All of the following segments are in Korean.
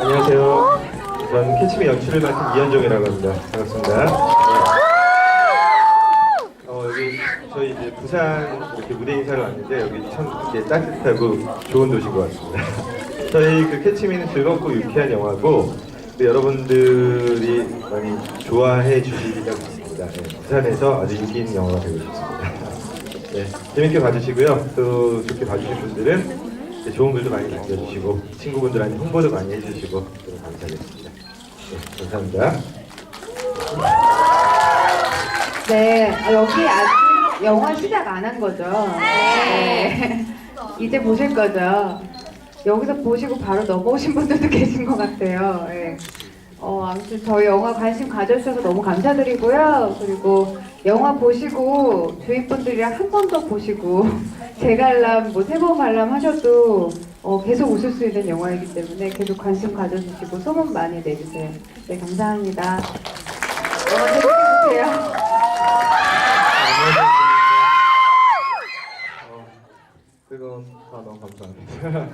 안녕하세요. 저는 캐치미 연출을 맡은 이현종이라고 합니다. 반갑습니다. 네. 어, 여기 저희 이제 부산 이렇게 무대 인사를 왔는데 여기 참 이렇게 따뜻하고 좋은 도시인 것 같습니다. 저희 그 캐치미는 즐겁고 유쾌한 영화고 또 여러분들이 많이 좋아해 주시기가 있습니다. 네, 부산에서 아주 인기 있는 영화가 되고 싶습니다. 네, 재밌게 봐주시고요. 또 좋게 봐주신 분들은 이제 좋은 글도 많이 남겨주시고 친구분들한테 홍보도 많이 해주시고 감사하겠습니다. 네, 감사합니다. 네, 아, 여기 아직 영화 시작 안 한 거죠? 네. 이제 보실 거죠? 여기서 보시고 바로 넘어오신 분들도 계신 것 같아요. 네. 어, 아무튼 저희 영화 관심 가져주셔서 너무 감사드리고요. 그리고 영화 보시고 주위 분들이랑 한 번 더 보시고 재관람, 뭐 세 번 관람 하셔도 어, 계속 웃을 수 있는 영화이기 때문에 계속 관심 가져주시고 소문 많이 내주세요. 네, 감사합니다. 뜨거운 단어 감사합니다.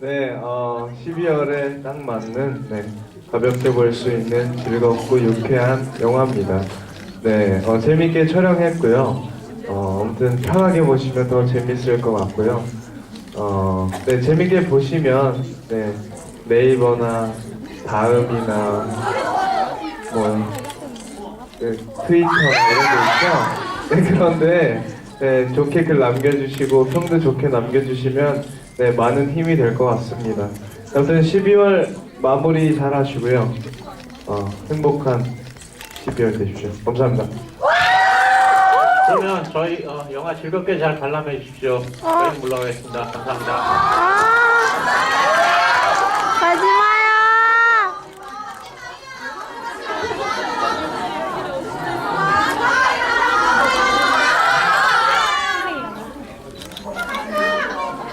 네, 어, 12월에 딱 맞는 네, 가볍게 볼 수 있는 즐겁고 유쾌한 영화입니다. 네, 어, 재밌게 촬영했고요. 어, 아무튼 편하게 보시면 더 재밌을 것 같고요. 어, 네, 재밌게 보시면 네, 네이버나 다음이나 뭐그 트위터 이런 거 있죠? 네, 그런데 네, 좋게 글 남겨주시고 평도 좋게 남겨주시면 네, 많은 힘이 될 것 같습니다. 아무튼 12월 마무리 잘 하시고요. 어, 행복한 12월 되십시오. 감사합니다. 그러면 저희 어, 영화 즐겁게 잘 관람해 주십시오. 저희는 물러가겠습니다. 감사합니다. 가지